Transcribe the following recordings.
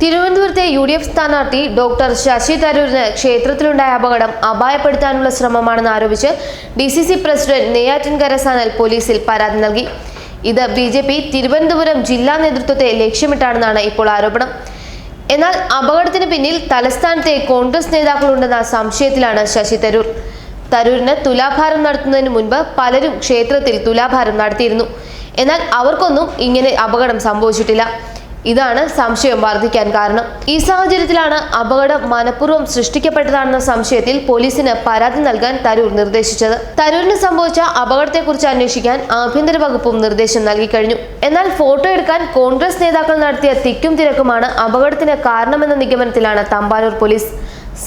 തിരുവനന്തപുരത്തെ U D F സ്ഥാനാർത്ഥി doctor Shashi തരൂരിന് ക്ഷേത്രത്തിലുണ്ടായ അപകടം അപായപ്പെടുത്താനുള്ള ശ്രമമാണെന്ന് ആരോപിച്ച് D C C president Neyyattinkara Sanal പോലീസിൽ പരാതി നൽകി. ഇത് ബി ജെ പി തിരുവനന്തപുരം ജില്ലാ നേതൃത്വത്തെ ലക്ഷ്യമിട്ടാണെന്നാണ് ഇപ്പോൾ ആരോപണം. എന്നാൽ അപകടത്തിന് പിന്നിൽ തലസ്ഥാനത്തെ കോൺഗ്രസ് നേതാക്കളുണ്ടെന്ന സംശയത്തിലാണ് ശശി തരൂർ. തരൂരിന് തുലാഭാരം നടത്തുന്നതിന് മുൻപ് പലരും ക്ഷേത്രത്തിൽ തുലാഭാരം നടത്തിയിരുന്നു. എന്നാൽ അവർക്കൊന്നും ഇങ്ങനെ അപകടം സംഭവിച്ചിട്ടില്ല. ഇതാണ് സംശയം വർദ്ധിക്കാൻ കാരണം. ഈ സാഹചര്യത്തിലാണ് അപകടം മനഃപൂർവം സൃഷ്ടിക്കപ്പെട്ടതാണെന്ന സംശയത്തിൽ പോലീസിന് പരാതി നൽകാൻ തരൂർ നിർദ്ദേശിച്ചത്. തരൂരിന് സംഭവിച്ച അപകടത്തെക്കുറിച്ച് അന്വേഷിക്കാൻ ആഭ്യന്തര വകുപ്പും നിർദ്ദേശം നൽകി കഴിഞ്ഞു. എന്നാൽ ഫോട്ടോ എടുക്കാൻ കോൺഗ്രസ് നേതാക്കൾ നടത്തിയ തിക്കും തിരക്കുമാണ് അപകടത്തിന് കാരണമെന്ന നിഗമനത്തിലാണ് തമ്പാനൂർ പോലീസ്.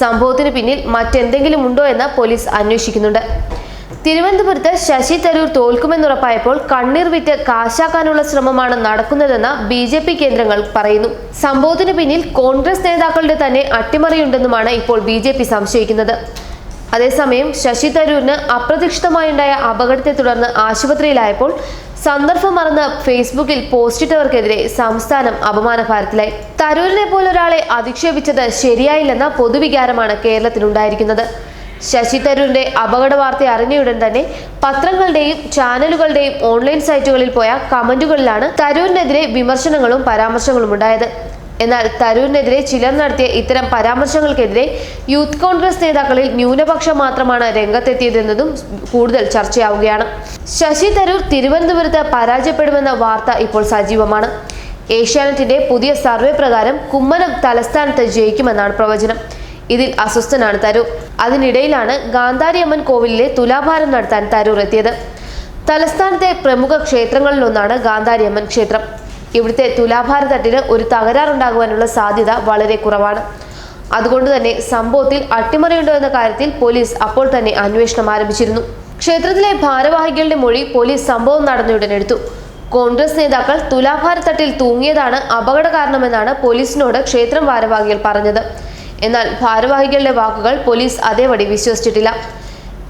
സംഭവത്തിന് പിന്നിൽ മറ്റെന്തെങ്കിലും ഉണ്ടോ എന്ന് പോലീസ് അന്വേഷിക്കുന്നുണ്ട്. തിരുവനന്തപുരത്ത് ശശി തരൂർ തോൽക്കുമെന്നുറപ്പായപ്പോൾ കണ്ണീർ വിറ്റ് കാശാക്കാനുള്ള ശ്രമമാണ് നടക്കുന്നതെന്ന് ബി ജെ പി കേന്ദ്രങ്ങൾ പറയുന്നു. സംഭവത്തിന് പിന്നിൽ കോൺഗ്രസ് നേതാക്കളുടെ തന്നെ അട്ടിമറിയുണ്ടെന്നുമാണ് ഇപ്പോൾ ബി ജെ പി സംശയിക്കുന്നത്. അതേസമയം ശശി തരൂരിന് അപ്രതീക്ഷിതമായുണ്ടായ അപകടത്തെ തുടർന്ന് ആശുപത്രിയിലായപ്പോൾ സന്ദർഭം മറന്ന് ഫേസ്ബുക്കിൽ പോസ്റ്റിട്ടവർക്കെതിരെ സംസ്ഥാനം അപമാനഭാരത്തിലായി. തരൂരിനെ പോലൊരാളെ അധിക്ഷേപിച്ചത് ശരിയായില്ലെന്ന പൊതുവികാരമാണ് കേരളത്തിലുണ്ടായിരിക്കുന്നത്. ശശി തരൂരിന്റെ അപകട വാർത്ത അറിഞ്ഞയുടൻ തന്നെ പത്രങ്ങളുടെയും ചാനലുകളുടെയും ഓൺലൈൻ സൈറ്റുകളിൽ പോയ കമന്റുകളിലാണ് തരൂരിനെതിരെ വിമർശനങ്ങളും പരാമർശങ്ങളും ഉണ്ടായത്. എന്നാൽ തരൂരിനെതിരെ ചിലർ നടത്തിയ ഇത്തരം പരാമർശങ്ങൾക്കെതിരെ യൂത്ത് കോൺഗ്രസ് നേതാക്കളിൽ ന്യൂനപക്ഷം മാത്രമാണ് രംഗത്തെത്തിയതെന്നതും കൂടുതൽ ചർച്ചയാവുകയാണ്. ശശി തരൂർ തിരുവനന്തപുരത്ത് പരാജയപ്പെടുമെന്ന വാർത്ത ഇപ്പോൾ സജീവമാണ്. ഏഷ്യാനെറ്റിന്റെ പുതിയ സർവേ പ്രകാരം കുമ്മനം തലസ്ഥാനത്ത് ജയിക്കുമെന്നാണ് പ്രവചനം. ഇതിൽ അസ്വസ്ഥനാണ് തരൂർ. അതിനിടയിലാണ് ഗാന്ധാരിയമ്മൻ കോവിലിലെ തുലാഭാരം നടത്താൻ തരൂർ എത്തിയത് തലസ്ഥാനത്തെ പ്രമുഖ ക്ഷേത്രങ്ങളിലൊന്നാണ് ഗാന്ധാരിയമ്മൻ ക്ഷേത്രം. ഇവിടുത്തെ തുലാഭാര തട്ടിന് ഒരു തകരാറുണ്ടാകുവാനുള്ള സാധ്യത വളരെ കുറവാണ്. അതുകൊണ്ട് തന്നെ സംഭവത്തിൽ അട്ടിമറിയുണ്ടോ എന്ന കാര്യത്തിൽ പോലീസ് അപ്പോൾ തന്നെ അന്വേഷണം ആരംഭിച്ചിരുന്നു. ക്ഷേത്രത്തിലെ ഭാരവാഹികളുടെ മൊഴി പോലീസ് സംഭവം നടന്നയുടൻ എടുത്തു കോൺഗ്രസ് നേതാക്കൾ തുലാഭാര തട്ടിൽ തൂങ്ങിയതാണ് അപകട കാരണമെന്നാണ് പോലീസിനോട് ക്ഷേത്രം ഭാരവാഹികൾ പറഞ്ഞത്. എന്നാൽ ഭാരവാഹികളുടെ വാക്കുകൾ പോലീസ് അതേപടി വിശ്വസിച്ചിട്ടില്ല.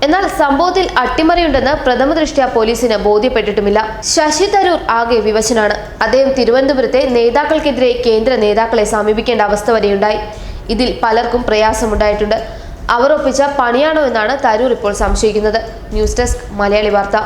എന്നാൽ സംഭവത്തിൽ അട്ടിമറിയുണ്ടെന്ന് പ്രഥമ ദൃഷ്ട്യാ പോലീസിന് ബോധ്യപ്പെട്ടിട്ടുമില്ല. ശശി തരൂർ ആകെ വിവശനാണ്. അദ്ദേഹം തിരുവനന്തപുരത്തെ നേതാക്കൾക്കെതിരെ കേന്ദ്ര നേതാക്കളെ സമീപിക്കേണ്ട അവസ്ഥ വരെയുണ്ടായി. ഇതിൽ പലർക്കും പ്രയാസമുണ്ടായിട്ടുണ്ട്. അവർ ഒപ്പിച്ച പണിയാണോ എന്നാണ് തരൂർ ഇപ്പോൾ സംശയിക്കുന്നത്. ന്യൂസ് ഡെസ്ക് മലയാളി വാർത്ത.